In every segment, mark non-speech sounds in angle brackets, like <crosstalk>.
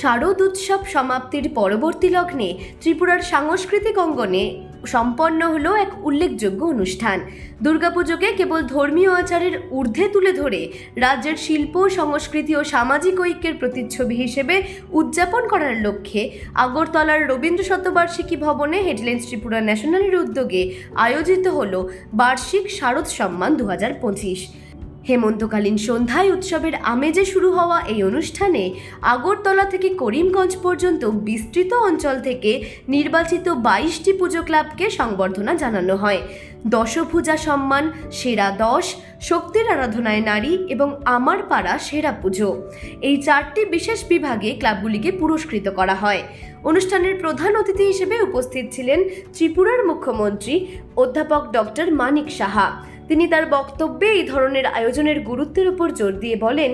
শারদ উৎসব সমাপ্তির পরবর্তী লগ্নে ত্রিপুরার সাংস্কৃতিক অঙ্গনে সম্পন্ন হলো এক উল্লেখযোগ্য অনুষ্ঠান। দুর্গাপুজোকে কেবল ধর্মীয় আচারের ঊর্ধ্বে তুলে ধরে রাজ্যের শিল্প, সংস্কৃতি ও সামাজিক ঐক্যের প্রতিচ্ছবি হিসেবে উদযাপন করার লক্ষ্যে আগরতলার রবীন্দ্র শতবার্ষিকী ভবনে হেডলাইন্স ত্রিপুরা ন্যাশনালের উদ্যোগে আয়োজিত হলো বার্ষিক শারদ সম্মান দু হেমন্তকালীন সন্ধ্যায় উৎসবের আমেজে শুরু হওয়া এই অনুষ্ঠানে আগরতলা থেকে করিমগঞ্জ পর্যন্ত বিস্তৃত অঞ্চল থেকে নির্বাচিত বাইশটি পুজো ক্লাবকে সংবর্ধনা জানানো হয়। দশভূজা সম্মান, সেরা দশ, শক্তির আরাধনায় নারী এবং আমার পাড়া সেরা পুজো। এই চারটি বিশেষ বিভাগে ক্লাবগুলিকে পুরস্কৃত করা হয়। অনুষ্ঠানের প্রধান অতিথি হিসেবে উপস্থিত ছিলেন ত্রিপুরার মুখ্যমন্ত্রী অধ্যাপক ডক্টর মানিক সাহা। তিনি তার বক্তব্যে এই ধরনের আয়োজনের গুরুত্বের উপর জোর দিয়ে বলেন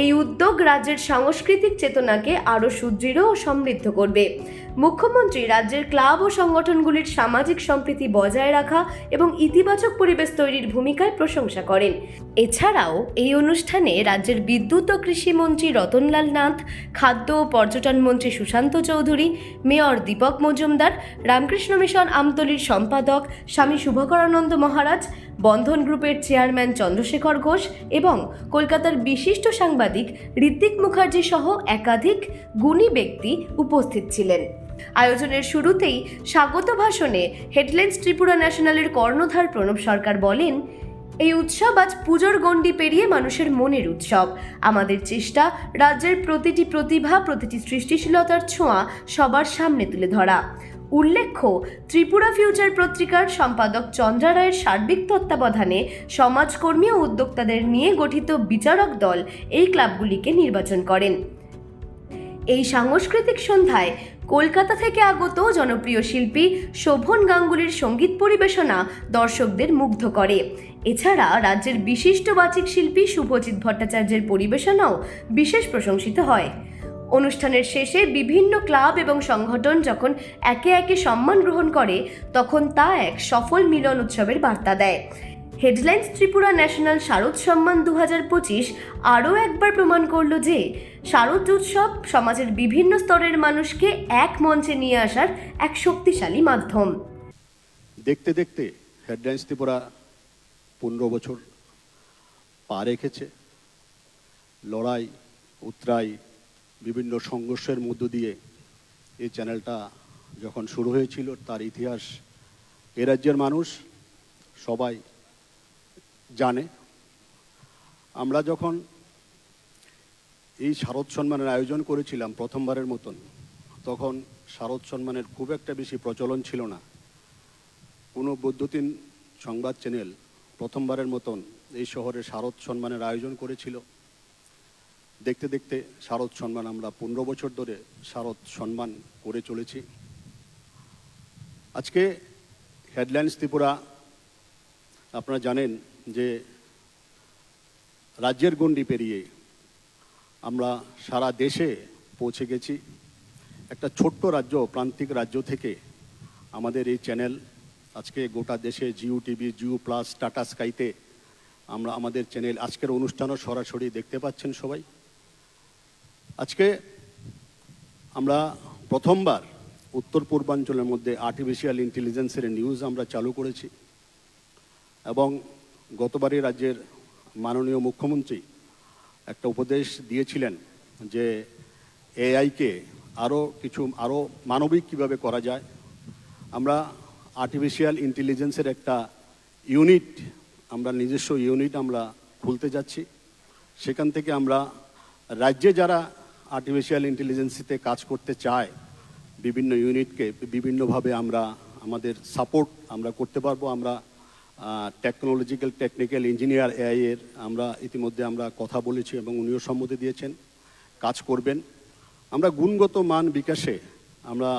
এই উদ্যোগ রাজ্যের সাংস্কৃতিক চেতনাকে আরও সুদৃঢ় ও সমৃদ্ধ করবে। মুখ্যমন্ত্রী রাজ্যের ক্লাব ও সংগঠনগুলির সামাজিক সম্প্রীতি বজায় রাখা এবং ইতিবাচক পরিবেশ তৈরির ভূমিকায় প্রশংসা করেন। এছাড়াও এই অনুষ্ঠানে রাজ্যের বিদ্যুৎ ও কৃষিমন্ত্রী রতনলাল নাথ, খাদ্য ও পর্যটন মন্ত্রী সুশান্ত চৌধুরী, মেয়র দীপক মজুমদার, রামকৃষ্ণ মিশন আমতলির সম্পাদক স্বামী শুভকরানন্দ মহারাজ, বন্ধন গ্রুপের চেয়ারম্যান চন্দ্রশেখর ঘোষ এবং কলকাতার বিশিষ্ট সাংবাদিক ঋত্বিক মুখার্জি সহ একাধিক গুণী ব্যক্তি উপস্থিত ছিলেন। আয়োজনের শুরুতেই স্বাগত ভাষণে হেডলাইন্স ত্রিপুরা ন্যাশনালের কর্ণধার প্রণব সরকার বলেন, এই উৎসব আজ পুজোর গণ্ডি পেরিয়ে মানুষের মনের উৎসব। আমাদের চেষ্টা রাজ্যের প্রতিটি প্রতিভা, প্রতিটি সৃষ্টিশীলতার ছোঁয়া সবার সামনে তুলে ধরা। উল্লেখ্য, ত্রিপুরা ফিউচার পত্রিকার সম্পাদক চন্দ্রা রায়ের সার্বিক তত্ত্বাবধানে সমাজকর্মী ও উদ্যোক্তাদের নিয়ে গঠিত বিচারক দল এই ক্লাবগুলিকে নির্বাচন করেন। এই সাংস্কৃতিক সন্ধ্যায় কলকাতা থেকে আগত জনপ্রিয় শিল্পী শোভন গাঙ্গুলির সংগীত পরিবেশনা দর্শকদের মুগ্ধ করে। এছাড়া রাজ্যের বিশিষ্ট বাচিক শিল্পী শুভজিৎ ভট্টাচার্যের পরিবেশনাও বিশেষ প্রশংসিত হয়। অনুষ্ঠানের শেষে বিভিন্ন ক্লাব এবং সংগঠন যখন একে একে সম্মান গ্রহণ করে, তখন তা এক সফল মিলন উৎসবের বার্তা দেয়। হেডলাইন্স ত্রিপুরা ন্যাশনাল শারদ সম্মান দু হাজার পঁচিশ আরও একবার প্রমাণ করল যে, শারদ উৎসব সমাজের বিভিন্ন স্তরের মানুষকে এক মঞ্চে নিয়ে আসার এক শক্তিশালী মাধ্যম। দেখতে দেখতে হেডলাইন্স ত্রিপুরা পনেরো বছর পা রেখেছে। লড়াই, উতরাই বিভিন্ন সংঘর্ষের মধ্য দিয়ে এই চ্যানেলটা যখন শুরু হয়েছিল, তার ইতিহাস এ রাজ্যের মানুষ সবাই জানে। আমরা যখন এই শারদ সম্মানের আয়োজন করেছিলাম প্রথমবারের মতন, তখন শারদ সম্মানের খুব একটা বেশি প্রচলন ছিল না। কোনো বৈদ্যুতিন সংবাদ চ্যানেল প্রথমবারের মতন এই শহরে শারদ সম্মানের আয়োজন করেছিল। দেখতে দেখতে শারদ সম্মান আমরা পনেরো বছর ধরে শারদ সম্মান করে চলেছি। আজকে হেডলাইন্স ত্রিপুরা, আপনারা জানেন যে রাজ্যের গণ্ডি পেরিয়ে আমরা সারা দেশে পৌঁছে গেছি। একটা ছোট্ট রাজ্য, প্রান্তিক রাজ্য থেকে আমাদের এই চ্যানেল, আজকে গোটা দেশে জিও টিভি, জিও প্লাস, টাটা স্কাইতে আমরা আমাদের চ্যানেল, আজকের অনুষ্ঠানও সরাসরি দেখতে পাচ্ছেন সবাই। আজকে আমরা প্রথমবার উত্তর পূর্বাঞ্চলের মধ্যে আর্টিফিশিয়াল ইন্টেলিজেন্সের নিউজ আমরা চালু করেছি এবং গতবারই রাজ্যের মাননীয় মুখ্যমন্ত্রী একটা উপদেশ দিয়েছিলেন যে এআইকে আরও কিছু আরও মানবিক কীভাবে করা যায়। আমরা আর্টিফিশিয়াল ইন্টেলিজেন্সের একটা ইউনিট আমরা নিজস্ব ইউনিট আমরা খুলতে যাচ্ছি। সেখান থেকে আমরা রাজ্যে যারা আর্টিফিশিয়াল ইন্টেলিজেন্সিতে কাজ করতে চায়, বিভিন্ন ইউনিটকে বিভিন্নভাবে আমরা, আমাদের সাপোর্ট আমরা করতে পারব, আমরা টেকনোলজিক্যাল টেকনিক্যাল ইঞ্জিনিয়ার এআই এর আমরা ইতিমধ্যে আমরা কথা বলেছি এবং উনিও সম্মতি দিয়েছেন, কাজ করবেন। আমরা গুণগত মান বিকাশে আমরা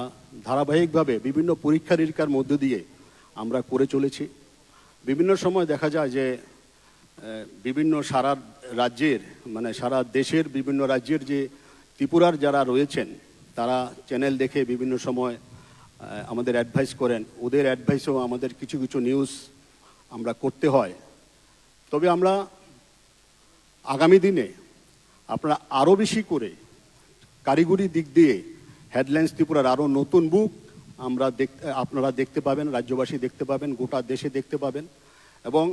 ধারাবাহিকভাবে বিভিন্ন পরীক্ষা নিরীক্ষার মধ্য দিয়ে আমরা করে চলেছি। বিভিন্ন সময় দেখা যায় যে বিভিন্ন সারা রাজ্যের মানে সারা দেশের বিভিন্ন রাজ্যের যে ত্রিপুরার যারা রয়েছেন, তারা চ্যানেল দেখে বিভিন্ন সময় আমাদের অ্যাডভাইস করেন। ওদের অ্যাডভাইসেও আমাদের কিছু কিছু নিউজ আমরা করতে হয়। তবে আমরা আগামী দিনে আপনারা আরও বেশি করে কারিগরি দিক দিয়ে হেডলাইন্স ত্রিপুরার আরও নতুন বুক আমরা দেখতে আপনারা দেখতে পাবেন, রাজ্যবাসী দেখতে পাবেন, গোটা দেশে দেখতে পাবেন। এবং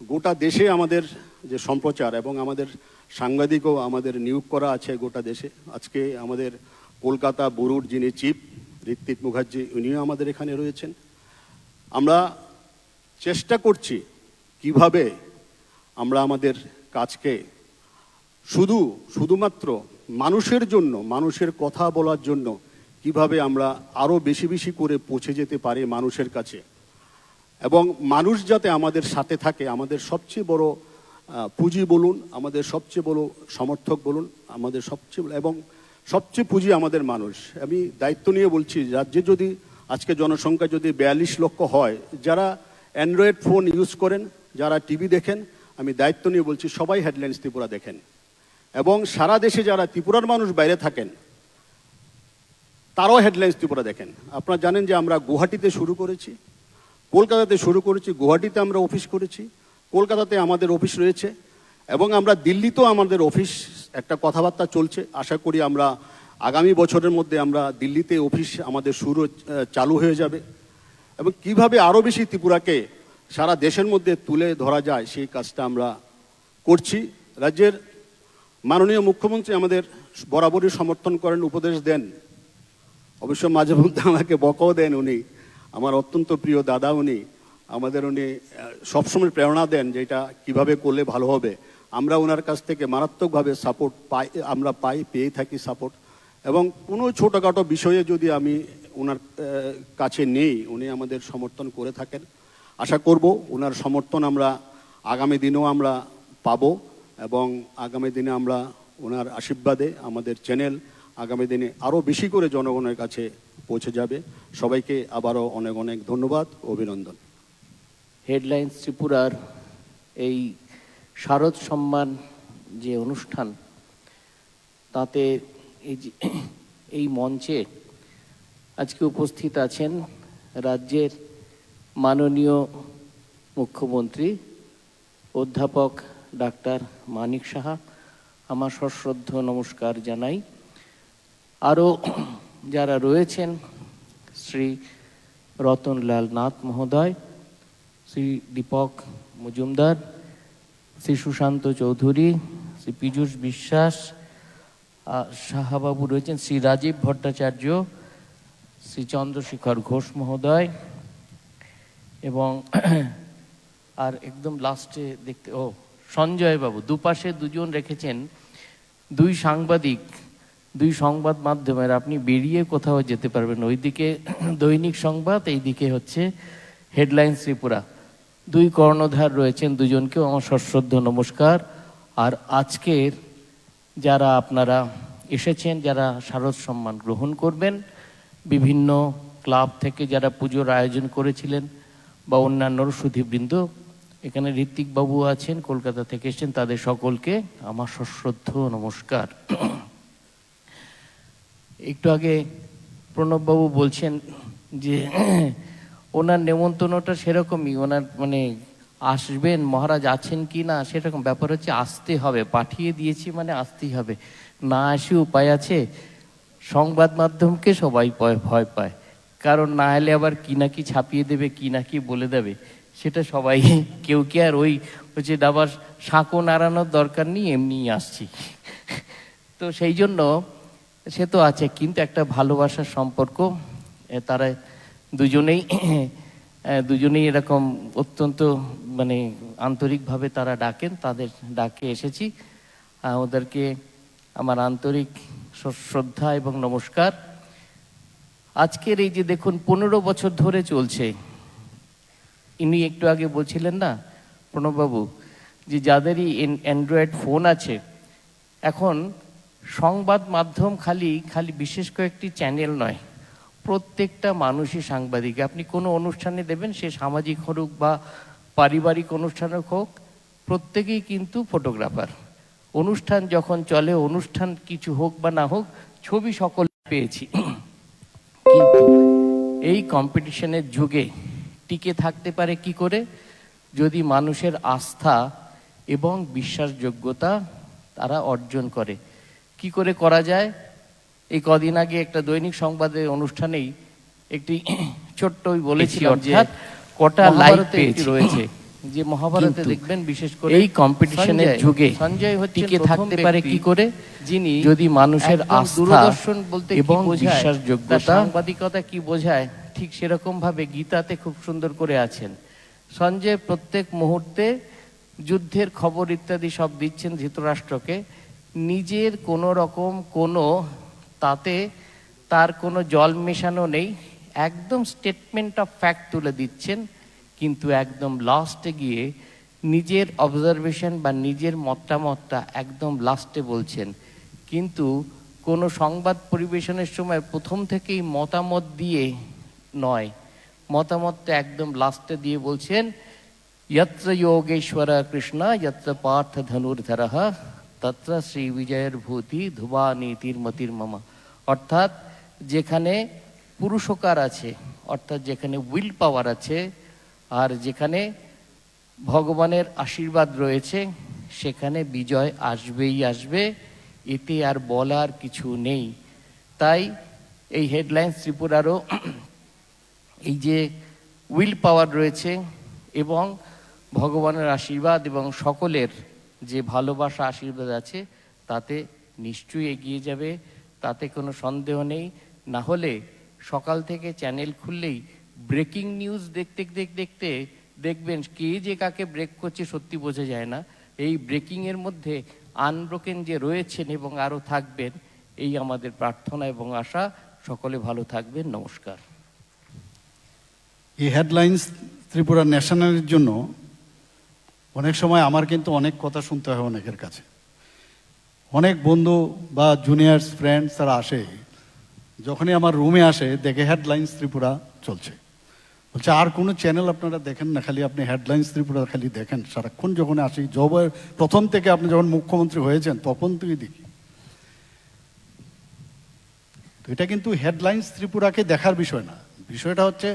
গোটা দেশে আমাদের যে সম্প্রচার এবং আমাদের সাংবাদিকও আমাদের নিয়োগ করা আছে গোটা দেশে। আজকে আমাদের কলকাতা বরুর যিনি চিফ ঋত্বিক মুখার্জি, উনিও আমাদের এখানে রয়েছেন। আমরা চেষ্টা করছি কীভাবে আমরা আমাদের কাজকে শুধু, শুধুমাত্র মানুষের জন্য, মানুষের কথা বলার জন্য কীভাবে আমরা আরও বেশি বেশি করে পৌঁছে যেতে পারি মানুষের কাছে। এবং মানুষ যাতে আমাদের সাথে থাকে, আমাদের সবচেয়ে বড় পুঁজি বলুন, আমাদের সবচেয়ে বড় সমর্থক বলুন, আমাদের সবচেয়ে এবং সবচেয়ে পুঁজি আমাদের মানুষ। আমি দায়িত্ব নিয়ে বলছি, রাজ্যে যদি, আজকে জনসংখ্যা যদি বিয়াল্লিশ লক্ষ হয়, যারা অ্যান্ড্রয়েড ফোন ইউজ করেন, যারা টিভি দেখেন, আমি দায়িত্ব নিয়ে বলছি, সবাই হেডলাইন্স ত্রিপুরা দেখেন। এবং সারা দেশে যারা ত্রিপুরার মানুষ বাইরে থাকেন, তারাও হেডলাইন্স ত্রিপুরা দেখেন। আপনারা জানেন যে আমরা গুয়াহাটিতে শুরু করেছি কলকাতাতে শুরু করেছি, গুয়াহাটিতে আমরা অফিস করেছি, কলকাতাতে আমাদের অফিস রয়েছে এবং আমরা দিল্লিতেও আমাদের অফিস একটা কথাবার্তা চলছে। আশা করি আমরা আগামী বছরের মধ্যে আমরা দিল্লিতে অফিস আমাদের শুরু চালু হয়ে যাবে এবং কীভাবে আরও বেশি ত্রিপুরাকে সারা দেশের মধ্যে তুলে ধরা যায় সেই কাজটা আমরা করছি। রাজ্যের মাননীয় মুখ্যমন্ত্রী আমাদের বরাবরই সমর্থন করেন, উপদেশ দেন। অবশ্য মাঝে মধ্যে আমাকে বকাও দেন উনি। আমার অত্যন্ত প্রিয় দাদা উনি, আমাদের উনি সবসময় প্রেরণা দেন যে এটা কীভাবে করলে ভালো হবে। আমরা ওনার কাছ থেকে মারাত্মকভাবে সাপোর্ট পাই, আমরা পাই, পেয়ে থাকি সাপোর্ট এবং কোনো ছোটোখাটো বিষয়ে যদি আমি ওনার কাছে নেই, উনি আমাদের সমর্থন করে থাকেন। আশা করব ওনার সমর্থন আমরা আগামী দিনেও আমরা পাবো এবং আগামী দিনে আমরা ওনার আশীর্বাদে আমাদের চ্যানেল আগামী দিনে আরও বেশি করে জনগণের কাছে পৌঁছে যাবে। সবাইকে আবারও অনেক অনেক ধন্যবাদ, অভিনন্দন। হেডলাইন্স ত্রিপুরার এই শারদ সম্মান যে অনুষ্ঠান, তাতে এই যে এই মঞ্চে আজকে উপস্থিত আছেন রাজ্যের মাননীয় মুখ্যমন্ত্রী অধ্যাপক ডাক্তার মানিক সাহা। আমার সশ্রদ্ধ নমস্কার জানাই। আরও যারা রয়েছেন, শ্রী রতনলাল নাথ মহোদয়, শ্রী দীপক মজুমদার, শ্রী সুশান্ত চৌধুরী, শ্রী পীযূষ বিশ্বাস সাহাবাবু রয়েছেন, শ্রী রাজীব ভট্টাচার্য, শ্রী চন্দ্রশেখর ঘোষ মহোদয় এবং <clears throat> আর একদম লাস্টে দেখতে, ও সঞ্জয় বাবু দুপাশে দুজন রেখেছেন দুই সাংবাদিক দুই সংবাদ মাধ্যমের, আপনি বেরিয়ে কোথাও যেতে পারবেন। ওইদিকে <clears throat> দৈনিক সংবাদ, এইদিকে হচ্ছে হেডলাইন্স ত্রিপুরা। দুই কর্ণধার রয়েছেন, দুজনকেও আমার সশ্রদ্ধ নমস্কার। আর আজকের যারা আপনারা এসেছেন, যারা শারদ সম্মান গ্রহণ করবেন, বিভিন্ন ক্লাব থেকে যারা পুজোর আয়োজন করেছিলেন বা অন্যান্য সুধীবৃন্দ, এখানে ঋত্বিক বাবু আছেন, কলকাতা থেকে এসেছেন, তাদের সকলকে আমার সশ্রদ্ধ নমস্কার। <clears throat> একটু আগে প্রণববাবু বলছেন যে ওনার নেমন্তন্নটা সেরকমই, ওনার মানে আসবেন, মহারাজ আছেন কি না, সেরকম ব্যাপার হচ্ছে আসতে হবে, পাঠিয়ে দিয়েছি মানে আসতেই হবে। না আসে উপায় আছে, সংবাদ মাধ্যমকে সবাই ভয় পায়। কারণ না এলে আবার কি না কি ছাপিয়ে দেবে, কি না কি বলে দেবে, সেটা সবাই, কেউ কে আর ওই হচ্ছে আবার সাঁকো নাড়ানোর দরকার নেই, এমনিই আসছি। তো সেই জন্য সে তো আছে, কিন্তু একটা ভালোবাসার সম্পর্ক তারা দুজনেই দুজনেই এরকম অত্যন্ত মানে আন্তরিকভাবে তারা ডাকেন, তাদের ডাকে এসেছি। ওদেরকে আমার আন্তরিক শ্রদ্ধা এবং নমস্কার। আজকের এই যে দেখুন, পনেরো বছর ধরে চলছে। ইনি একটু আগে বলছিলেন না, প্রণববাবু, যে যাদেরই অ্যান্ড্রয়েড ফোন আছে, এখন সংবাদ মাধ্যম খালি খালি বিশেষ কয়েকটি চ্যানেল নয়, প্রত্যেকটা মানুষই সাংবাদিক। আপনি কোনো অনুষ্ঠানে দেবেন, সে সামাজিক হোক বা পারিবারিক অনুষ্ঠান হোক, প্রত্যেকেই কিন্তু ফটোগ্রাফার। অনুষ্ঠান যখন চলে, অনুষ্ঠান কিছু হোক বা না হোক, ছবি সকল পেয়েছি। কিন্তু এই কম্পিটিশনের যুগে টিকে থাকতে পারে কি করে? যদি মানুষের আস্থা এবং বিশ্বাসযোগ্যতা তারা অর্জন করে। কি করে করা যায় এই কদিন আগে একটা দৈনিক সংবাদের অনুষ্ঠানেই একটি ছোট্ট বলেছি অর্থাৎ কটা একটি পেয়েছি রয়েছে। যে মহাভারতে দেখবেন বিশেষ করে এই competition-এর যুগে সঞ্জয় হচ্ছে টিকে থাকতে পারে কি করে? যিনি যদি মানুষের আস্থা বলতে কি এবং বোঝায়, বিশ্বাসযোগ্যতা সাংবাদিকতা কি বোঝায় ঠিক সেরকম ভাবে গীতাতে খুব সুন্দর করে আছেন সঞ্জয় প্রত্যেক মুহূর্তে যুদ্ধের খবর ইত্যাদি সব দিচ্ছেন ধৃতরাষ্ট্রকে নিজের কোনো রকম কোনো তাতে তার কোনো জল মেশানো নেই, একদম স্টেটমেন্ট অফ ফ্যাক্ট তুলে দিচ্ছেন, কিন্তু একদম লাস্টে গিয়ে নিজের অবজারভেশন বা নিজের মতামতটা একদম লাস্টে বলছেন। কিন্তু কোনো সংবাদ পরিবেশনের সময় প্রথম থেকেই মতামত দিয়ে নয়। মতামতটা একদম লাস্টে দিয়ে বলছেন যত্র যোগেশ্বর কৃষ্ণ যত্র পার্থ ধনুর্ধর তত্র শ্রী বিজয়ের ভূতি ধুবা নীতির মতির মামা। অর্থাৎ যেখানে পুরুষকার আছে, অর্থাৎ যেখানে উইল পাওয়ার আছে, আর যেখানে ভগবানের আশীর্বাদ রয়েছে, সেখানে বিজয় আসবেই আসবে, এতে আর বলার কিছু নেই। তাই এই হেডলাইন্স ত্রিপুরারও এই যে উইল পাওয়ার রয়েছে এবং ভগবানের আশীর্বাদ এবং সকলের যে ভালোবাসা আশীর্বাদ আছে, তাতে নিশ্চয়ই এগিয়ে যাবে, তাতে কোনো সন্দেহ নেই। না হলে সকাল থেকে চ্যানেল খুললেই ব্রেকিং নিউজ দেখতে দেখতে দেখবেন কে যে কাকে ব্রেক করছে সত্যি বোঝা যায় না। এই ব্রেকিং এর মধ্যে আনব্রোকেন যে রয়েছেন এবং আরও থাকবেন, এই আমাদের প্রার্থনা এবং আশা। সকলে ভালো থাকবেন, নমস্কার। এই হেডলাইন্স ত্রিপুরা ন্যাশনালের জন্য অনেক সময় আমার কিন্তু অনেক কথা শুনতে হয় অনেকের কাছে। অনেক বন্ধু বা জুনিয়র্স ফ্রেন্ডস তারা আসে, যখনই আমার রুমে আসে দেখে হেডলাইন্স ত্রিপুরা চলছে। বলছে, আর কোনো চ্যানেল আপনারা দেখেন না, খালি আপনি হেডলাইন্স ত্রিপুরা খালি দেখেন। সারাক্ষণ যখন আসি জব প্রথম থেকে আপনি যখন মুখ্যমন্ত্রী হয়েছেন, তখন থেকে দেখি। তো এটা কিন্তু হেডলাইন্স ত্রিপুরাকে দেখার বিষয় না। বিষয়টা হচ্ছে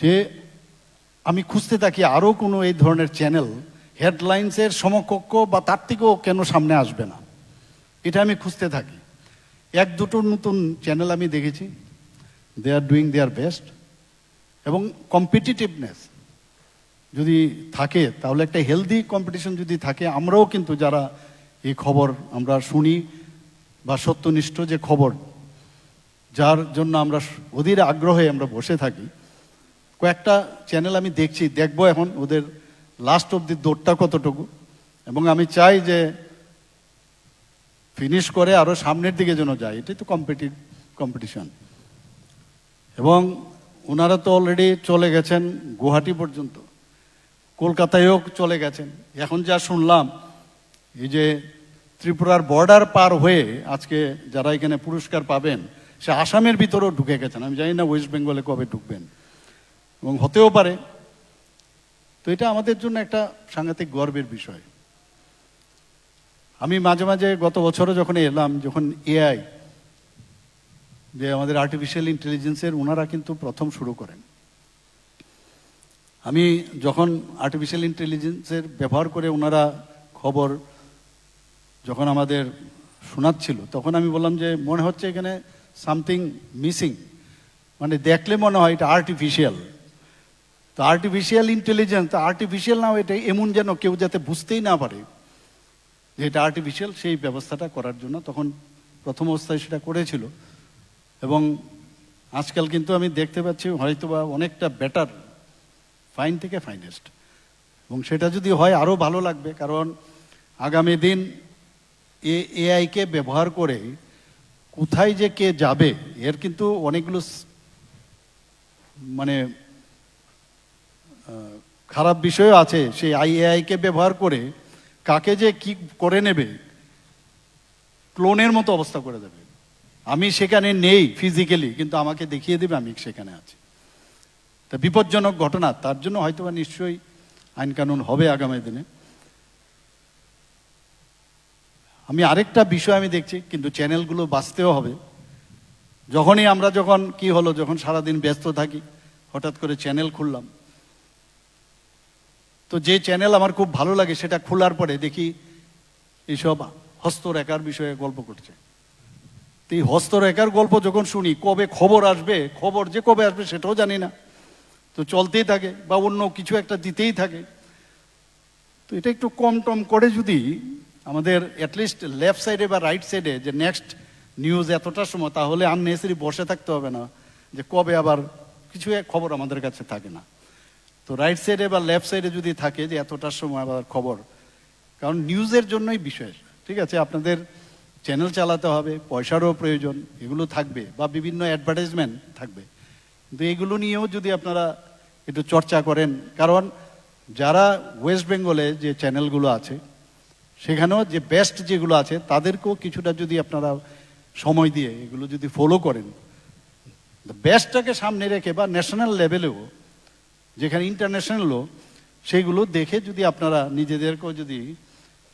যে আমি খুঁজতে থাকি আরও কোনো এই ধরনের চ্যানেল হেডলাইন্সের সমকক্ষ বা তার থেকেও কেন সামনে আসবে না। এটা আমি খুঁজতে থাকি। এক দুটো নতুন চ্যানেল আমি দেখেছি। They are doing their best এবং কম্পিটিটিভনেস যদি থাকে, তাহলে একটা হেলদি কম্পিটিশন যদি থাকে, আমরাও কিন্তু যারা এই খবর আমরা শুনি বা সত্যনিষ্ঠ যে খবর, যার জন্য আমরা অধীর আগ্রহে আমরা বসে থাকি কয়েকটা চ্যানেল আমি দেখছি, দেখব এখন ওদের লাস্ট অব দি দৌড়টা কতটুকু। এবং আমি চাই যে ফিনিশ করে আরও সামনের দিকে যেন যায়, এটাই তো কম্পিটি কম্পিটিশন এবং ওনারা তো অলরেডি চলে গেছেন গুয়াহাটি পর্যন্ত। কলকাতায়ও চলে গেছেন। এখন যা শুনলাম, এই যে ত্রিপুরার বর্ডার পার হয়ে আজকে যারা এখানে পুরস্কার পাবেন, সে আসামের ভিতরেও ঢুকে গেছেন। আমি জানি না ওয়েস্ট বেঙ্গলে কবে ঢুকবেন। এবং হতেও পারে। তো এটা আমাদের জন্য একটা সাংঘাতিক গর্বের বিষয়। আমি মাঝে মাঝে গত বছরও যখন এলাম, যখন এআই, যে আমাদের আর্টিফিশিয়াল ইন্টেলিজেন্সের ওনারা কিন্তু প্রথম শুরু করেন। আমি যখন আর্টিফিশিয়াল ইন্টেলিজেন্সের ব্যবহার করে ওনারা খবর যখন আমাদের শোনাচ্ছিল, তখন আমি বললাম যে, মনে হচ্ছে এখানে সামথিং মিসিং মানে দেখলে মনে হয় এটা আর্টিফিশিয়াল তো আর্টিফিশিয়াল ইন্টেলিজেন্স আর্টিফিশিয়াল নাও, এটা এমন যেন কেউ যাতে বুঝতেই না পারে যে এটা আর্টিফিশিয়াল সেই ব্যবস্থাটা করার জন্য তখন প্রথম অবস্থায় সেটা করেছিল। এবং আজকাল কিন্তু আমি দেখতে পাচ্ছি হয়তো বা অনেকটা বেটার ফাইন থেকে ফাইনেস্ট এবং সেটা যদি হয়, আরও ভালো লাগবে, কারণ আগামী দিন এ এআইকে ব্যবহার করে কোথায় যে কে যাবে, এর কিন্তু অনেকগুলো মানে খারাপ বিষয়ও আছে, সেই আইএআইকে ব্যবহার করে কাকে যে কি করে নেবে, ক্লোনের মতো অবস্থা করে দেবে। আমি সেখানে নেই ফিজিক্যালি কিন্তু আমাকে দেখিয়ে দেবে আমি সেখানে আছি। তা বিপজ্জনক ঘটনা, তার জন্য হয়তো বা নিশ্চয়ই আইন কানুন হবে আগামী দিনে। আমি আরেকটা বিষয় আমি দেখছি, কিন্তু চ্যানেলগুলো বাঁচতেও হবে। যখনই আমরা যখন, কি হলো, যখন সারাদিন ব্যস্ত থাকি, হঠাৎ করে চ্যানেল খুললাম। তো যে চ্যানেল আমার খুব ভালো লাগে, সেটা খোলার পরে দেখি এইসব হস্তরেখার বিষয়ে গল্প করছে। তো এই হস্তরেখার গল্প যখন শুনি, কবে খবর আসবে, খবর যে কবে আসবে সেটাও জানি না। তো চলতেই থাকে বা অন্য কিছু একটা দিতেই থাকে। তো এটা একটু কম টম করে যদি আমাদের অ্যাটলিস্ট লেফট সাইডে বা রাইট সাইডে যে নেক্সট নিউজ এতটা সময়, তাহলে আননেসারি বসে থাকতে হবে না যে কবে আবার কিছু খবর আমাদের কাছে থাকে না। তো রাইট সাইডে বা লেফট সাইডে যদি থাকে যে এতটার সময় আবার খবর, কারণ নিউজের জন্যই বিশেষ, ঠিক আছে? আপনাদের চ্যানেল চালাতে হবে, পয়সারও প্রয়োজন, এগুলো থাকবে বা বিভিন্ন অ্যাডভার্টাইজমেন্ট থাকবে। কিন্তু এগুলো নিয়েও যদি আপনারা একটু চর্চা করেন, কারণ যারা ওয়েস্ট বেঙ্গলে যে চ্যানেলগুলো আছে, সেখানেও যে বেস্ট যেগুলো আছে, তাদেরকেও কিছুটা যদি আপনারা সময় দিয়ে এগুলো যদি ফলো করেন বেস্টটাকে সামনে রেখে বা ন্যাশনাল লেভেলেও যেখানে ইন্টারন্যাশনালও সেইগুলো দেখে যদি আপনারা নিজেদেরকেও যদি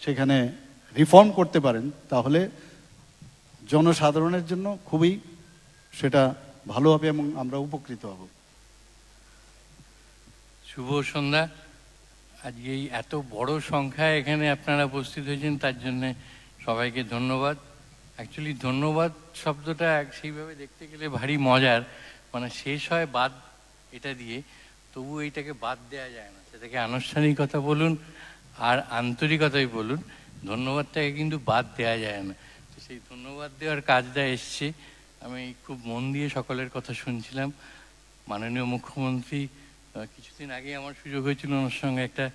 সেখানে রিফর্ম করতে পারেন, তাহলে জনসাধারণের জন্য খুবই সেটা ভালো হবে এবং আমরা উপকৃত হব। শুভ সন্ধ্যা। আজকে এই এত বড় সংখ্যায় এখানে আপনারা উপস্থিত হয়েছেন, তার জন্য সবাইকে ধন্যবাদ। অ্যাকচুয়ালি ধন্যবাদ শব্দটা সেইভাবে দেখতে গেলে ভারী মজার। মানে শেষ হয় বাদ এটা দিয়ে। তবু এইটাকে বাদ দেওয়া যায় না। সেটাকে আনুষ্ঠানিকতা বলুন আর আন্তরিকতাই বলুন, ধন্যবাদটাকে কিন্তু বাদ দেওয়া যায় না। তো সেই ধন্যবাদ দেওয়ার কাজটা এসছে। আমি খুব মন দিয়ে সকলের কথা শুনছিলাম। মাননীয় মুখ্যমন্ত্রী কিছুদিন আগে আমার সুযোগ হয়েছিল ওনার সঙ্গে একটা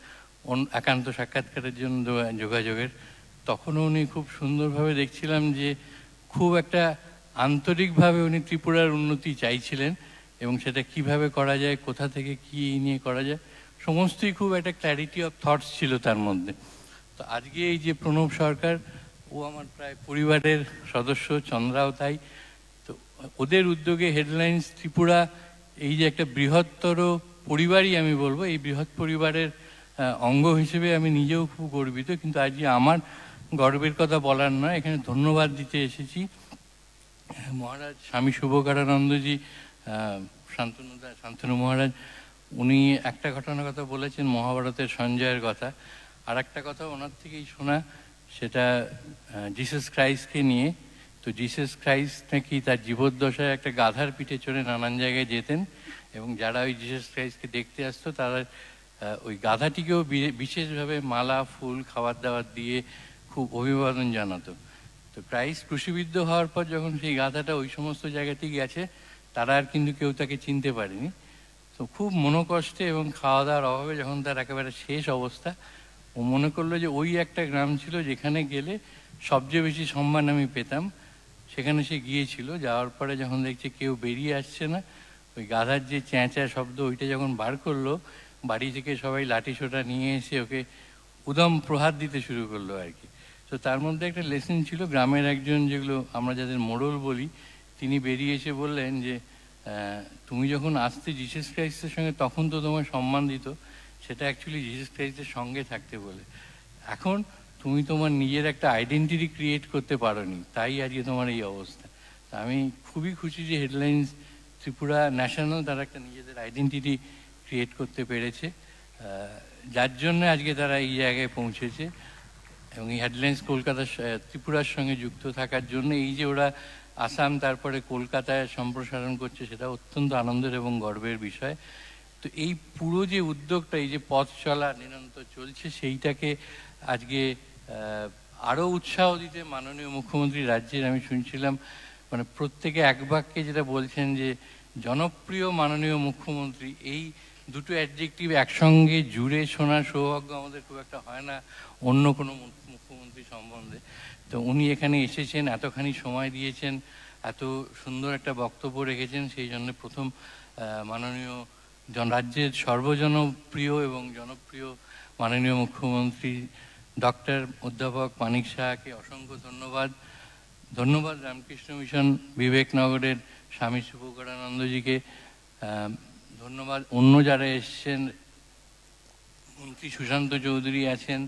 একান্ত সাক্ষাৎকারের জন্য যোগাযোগের। তখনও উনি খুব সুন্দরভাবে দেখছিলাম যে খুব একটা আন্তরিকভাবে উনি ত্রিপুরার উন্নতি চাইছিলেন। এবং সেটা কীভাবে করা যায়, কোথা থেকে কি নিয়ে করা যায়, সমস্তই খুব একটা ক্ল্যারিটি অফ থটস ছিল তার মধ্যে। তো আজকে এই যে প্রণব সরকার, ও আমার প্রায় পরিবারের সদস্য, চন্দ্রাও তাই। তো ওদের উদ্যোগে হেডলাইন্স ত্রিপুরা, এই যে একটা বৃহত্তর পরিবারই আমি বলব, এই বৃহৎ পরিবারের অঙ্গ হিসেবে আমি নিজেও খুব গর্বিত, কিন্তু আজকে আমার গর্বের কথা বলার নয়, এখানে ধন্যবাদ দিতে এসেছি। মহারাজ স্বামী শুভকারানন্দজি আহ, শান্তনু মহারাজ উনি একটা ঘটনার কথা বলেছেন মহাভারতের সঞ্জয়ের কথা। আর একটা কথা ওনার থেকেই শোনা সেটা জিসাস ক্রাইস্টকে নিয়ে। তো জিসাস ক্রাইস্ট নাকি তার জীবদ্দশায় একটা গাধার পিঠে চড়ে নানান জায়গায় যেতেন এবং যারা ওই জিসাস ক্রাইস্টকে দেখতে আসতো তারা ওই গাধাটিকেও বিশেষভাবে মালা ফুল খাবার দাবার দিয়ে খুব অভিবাদন জানাতো। তো ক্রাইস্ট ক্রুশিবিদ্ধ হওয়ার পর যখন সেই গাধাটা ওই সমস্ত জায়গাতেই গেছে তারা আর কিন্তু কেউ তাকে চিনতে পারেনি। তো খুব মনোকষ্টে এবং খাওয়া দাওয়ার অভাবে যখন তার একেবারে শেষ অবস্থা, ও মনে করল যে ওই একটা গ্রাম ছিল যেখানে গেলে সবচেয়ে বেশি সম্মান আমি পেতাম। সেখানে সে গিয়েছিল, যাওয়ার পরে যখন দেখছে কেউ বেরিয়ে আসছে না, ওই গাধার যে চেঁচা শব্দ ওইটা যখন বার করল, বাড়ি থেকে সবাই লাঠি সোটা নিয়ে এসে ওকে উদম প্রহার দিতে শুরু করল আর কি। তো তার মধ্যে একটা লেসন ছিল, গ্রামের একজন যেগুলো আমরা যাদের মোড়ল বলি তিনি বেরিয়ে এসে বললেন যে তুমি যখন আসতে জিসাস ক্রাইস্টের সঙ্গে, তখন তো তোমার সম্মান দিত। সেটা অ্যাকচুয়ালি জিসাস ক্রাইস্টের সঙ্গে থাকতে বলে। এখন তুমি তোমার নিজের একটা আইডেন্টিটি ক্রিয়েট করতে পারোনি। তাই আজকে তোমার এই অবস্থা। আমি খুবই খুশি যে হেডলাইন্স ত্রিপুরা ন্যাশনাল তারা একটা নিজেদের আইডেন্টিটি ক্রিয়েট করতে পেরেছে। যার জন্য আজকে তারা এই জায়গায় পৌঁছেছে। এবং এই হেডলাইন্স কলকাতা ত্রিপুরার সঙ্গে যুক্ত থাকার জন্য এই যে ওরা আসাম তারপরে কলকাতায় সম্প্রসারণ করছে সেটা অত্যন্ত আনন্দের এবং গর্বের বিষয়। তো এই পুরো যে উদ্যোগটা এই যে পথ চলা নিরন্তর চলছে সেইটাকে আজকে আহ, আরও উৎসাহ দিতে মাননীয় মুখ্যমন্ত্রী রাজ্যের আমি শুনছিলাম মানে প্রত্যেকে এক বাক্যে যেটা বলছেন যে জনপ্রিয় মাননীয় মুখ্যমন্ত্রী এই দুটো অ্যাডজেক্টিভ একসঙ্গে জুড়ে শোনার সৌভাগ্য আমাদের খুব একটা হয় না অন্য কোনো মুখ্যমন্ত্রী সম্বন্ধে। তো উনি এখানে এসেছেন এতখানি সময় দিয়েছেন এত সুন্দর একটা বক্তব্য রেখেছেন সেই জন্য প্রথম মাননীয় রাজ্যের সর্বজনপ্রিয় এবং জনপ্রিয় মাননীয় মুখ্যমন্ত্রী ডক্টর অধ্যাপক মানিক শাহকে অসংখ্য ধন্যবাদ। ধন্যবাদ রামকৃষ্ণ মিশন বিবেকনগরের স্বামী শুভকরানন্দজিকে আহ, ধন্যবাদ। অন্য যারা এসছেন, মন্ত্রী সুশান্ত চৌধুরী আছেন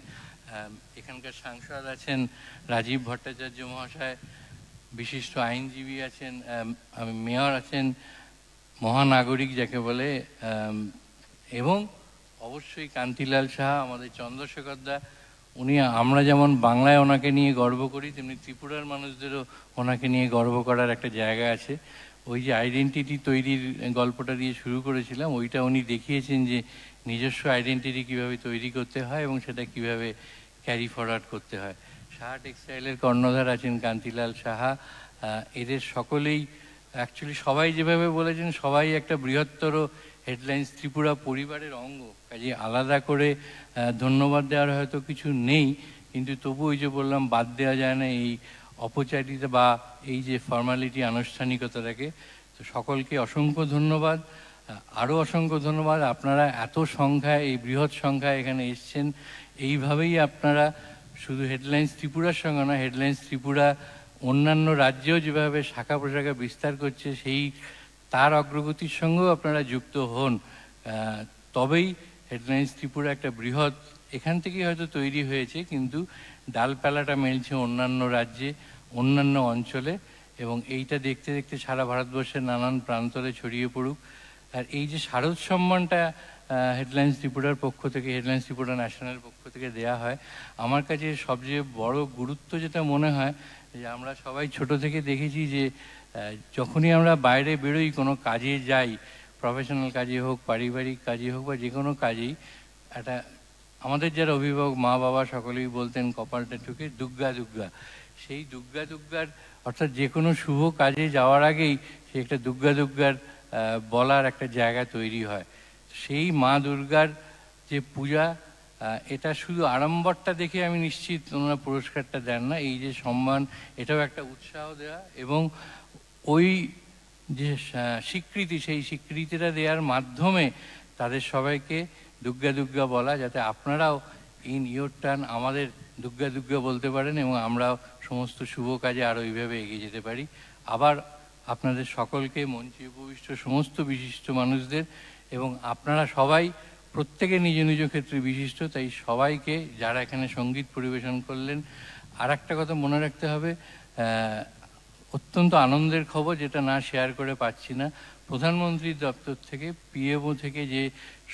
এখানকার সাংসদ আছেন, রাজীব ভট্টাচার্য মহাশয়, বিশিষ্ট আইনজীবী আছেন মেয়র আছেন, মহানাগরিক যাকে বলে এবং অবশ্যই কান্তিলাল সাহা, আমাদের চন্দ্রশেখর দা, উনি আমরা যেমন বাংলায় ওনাকে নিয়ে গর্ব করি, তেমনি ত্রিপুরার মানুষদেরও ওনাকে নিয়ে গর্ব করার একটা জায়গা আছে। ওই যে আইডেন্টিটি তৈরির গল্পটা দিয়ে শুরু করেছিলাম, ওইটা উনি দেখিয়েছেন যে নিজস্ব আইডেন্টিটি কীভাবে তৈরি করতে হয় এবং সেটা কীভাবে ক্যারি ফরওয়ার্ড করতে হয়। সাহা টেক্সটাইলের কর্ণধার আছেন কান্তিলাল সাহা। এদের সকলেই অ্যাকচুয়ালি সবাই যেভাবে বলেছেন, সবাই একটা বৃহত্তর হেডলাইন্স ত্রিপুরা পরিবারের অঙ্গ। কাজে আলাদা করে ধন্যবাদ দেওয়ার হয়তো কিছু নেই, কিন্তু তবু ওই যে বললাম, বাদ দেওয়া যায় না এই অপচারিতা বা এই যে ফর্মালিটি আনুষ্ঠানিকতাটাকে, তো সকলকে অসংখ্য ধন্যবাদ। আরও অসংখ্য ধন্যবাদ। আপনারা এত সংখ্যায়, এই বৃহৎ সংখ্যায় এখানে এসছেন, এইভাবেই আপনারা শুধু হেডলাইন্স ত্রিপুরার সঙ্গে না হেডলাইন্স ত্রিপুরা অন্যান্য রাজ্যেও যেভাবে শাখা প্রশাখা বিস্তার করছে, সেই তার অগ্রগতির সঙ্গেও আপনারা যুক্ত হন। তবেই হেডলাইন্স ত্রিপুরা একটা বৃহৎ, এখান থেকেই হয়তো তৈরি হয়েছে, কিন্তু ডালপালাটা মেলছে অন্যান্য রাজ্যে, অন্যান্য অঞ্চলে, এবং এইটা দেখতে দেখতে সারা ভারতবর্ষের নানান প্রান্তরে ছড়িয়ে পড়ুক। আর এই যে শারদ সম্মানটা হেডলাইন্স ত্রিপুরার পক্ষ থেকে হেডলাইন্স ত্রিপুরা ন্যাশনাল পক্ষ থেকে দেয়া হয়, আমার কাছে সবচেয়ে বড় গুরুত্ব যেটা মনে হয়, যে আমরা সবাই ছোট থেকে দেখেছি যে যখনই আমরা বাইরে বেরোই, কোনো কাজে যাই প্রফেশনাল কাজে হোক, পারিবারিক কাজে হোক বা যে কোনো কাজেই, একটা আমাদের যারা অভিভাবক, মা বাবা সকলেই বলতেন, কপালটা ঠুকে, দুগ্গা দুগ্গা। সেই দুগ্গা, দুগ্গার, অর্থাৎ যে কোনো শুভ কাজে যাওয়ার আগেই সে একটা দুগ্গা, দুগ্গার বলার একটা জায়গা তৈরি হয়। সেই মা দুর্গার যে পূজা এটা শুধু আড়ম্বরটা দেখে আমি নিশ্চিত ওনারা পুরস্কারটা দেন না, এই যে সম্মান, এটাও একটা উৎসাহ দেওয়া এবং ওই যে স্বীকৃতি, সেই স্বীকৃতিটা দেওয়ার মাধ্যমে তাদের সবাইকে দুর্গা দুর্গা বলা, যাতে আপনারাও ইন ইয়োর টার্ন আমাদের দুর্গা দুর্গা বলতে পারেন এবং আমরাও সমস্ত শুভ কাজে আরও এইভাবে এগিয়ে যেতে পারি। আবার আপনাদের সকলকে মঞ্চে উপবিষ্ট সমস্ত বিশিষ্ট মানুষদের এবং আপনারা সবাই প্রত্যেকে নিজ নিজ ক্ষেত্রে বিশিষ্ট, তাই সবাইকে যারা এখানে সংগীত পরিবেশন করলেন আর একটা কথা মনে রাখতে হবে অত্যন্ত আনন্দের খবর যেটা না শেয়ার করে পাচ্ছি না প্রধানমন্ত্রীর দপ্তর থেকে পিএমও থেকে যে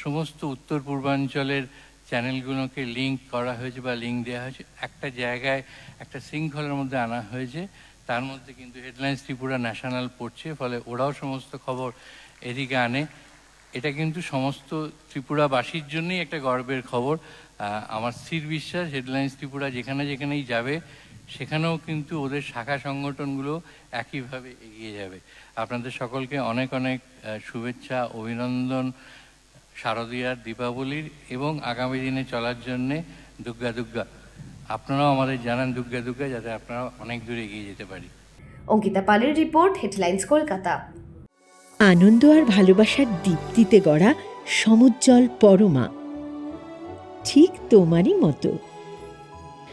সমস্ত উত্তর পূর্বাঞ্চলের চ্যানেলগুলোকে লিঙ্ক করা হয়েছে বা লিঙ্ক দেওয়া হয়েছে, একটা জায়গায় একটা শৃঙ্খলার মধ্যে আনা হয়েছে। তার মধ্যে কিন্তু হেডলাইন্স ত্রিপুরা ন্যাশনাল পড়ছে, ফলে ওরাও সমস্ত খবর এদিকে আনে। এটা কিন্তু সমস্ত ত্রিপুরাবাসীর জন্যই একটা গর্বের খবর। আমার স্থির বিশ্বাস হেডলাইন্স ত্রিপুরা যেখানে যেখানেই যাবে সেখানেও কিন্তু ওদের শাখা সংগঠনগুলো একইভাবে এগিয়ে যাবে। আপনাদের সকলকে অনেক অনেক শুভেচ্ছা অভিনন্দন শারদীয়ার দীপাবলির এবং আগামী দিনে চলার জন্যে দুর্গা দুর্গা আপনারাও আমাদের জানান দুর্গা দুর্গা যাতে আপনারা অনেক দূর এগিয়ে যেতে পারি। অঙ্কিতা পালের রিপোর্ট হেডলাইন্স কলকাতা। আনন্দ আর ভালোবাসার দীপ্তিতে গড়া সমুজ্জ্বল পরমা। ঠিক তোমারই মতো।